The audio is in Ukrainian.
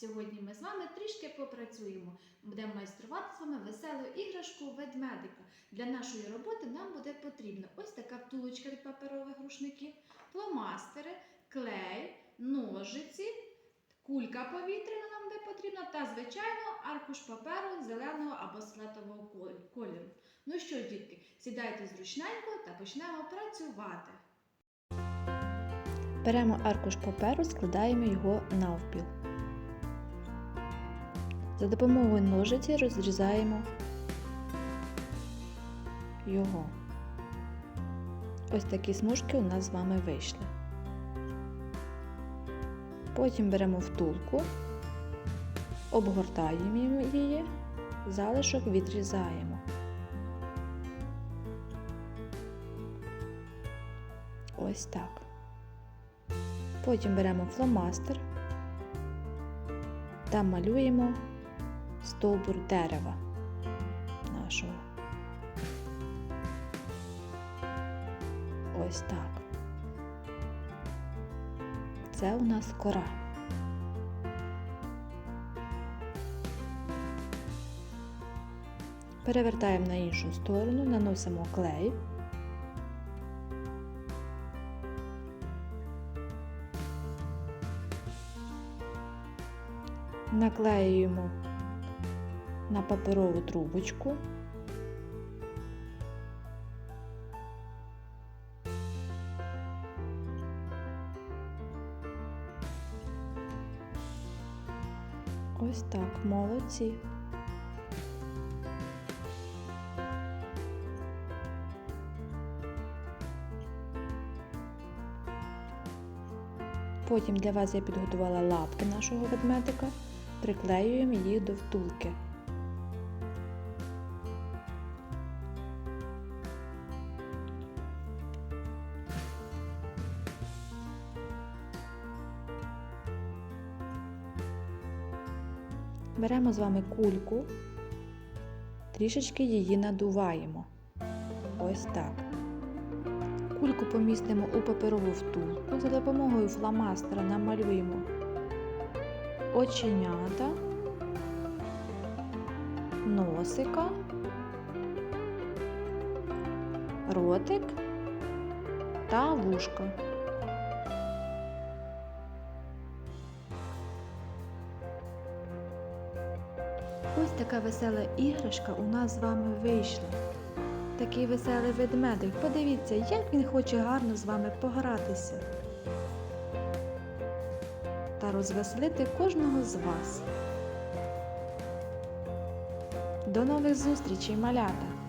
Сьогодні ми з вами трішки попрацюємо. Будемо майструвати з вами веселу іграшку ведмедика. Для нашої роботи нам буде потрібно ось така втулочка від паперових рушників, фломастери, клей, ножиці, кулька повітряна нам буде потрібна та, звичайно, аркуш паперу зеленого або светового кольору. Ну що, дітки, сідайте зручненько та почнемо працювати. Беремо аркуш паперу, складаємо його навпіл. За допомогою ножиці розрізаємо його. Ось такі смужки у нас з вами вийшли. Потім беремо втулку, обгортаємо її, залишок відрізаємо. Ось так. Потім беремо фломастер та малюємо стовбур дерева нашого. Ось так. Це у нас кора. Перевертаємо на іншу сторону, наносимо клей. Наклеюємо на паперову трубочку. Ось так, молодці. Потім для вас я підготувала лапки нашого ведмедика приклеюємо їх до втулки. Беремо з вами кульку, трішечки її надуваємо. Ось так. Кульку помістимо у паперову втулку, за допомогою фломастера намалюємо оченята, носика, ротик та вушка. Ось така весела іграшка у нас з вами вийшла. Такий веселий ведмедик. Подивіться, як він хоче гарно з вами погратися та розвеселити кожного з вас. До нових зустрічей, малята!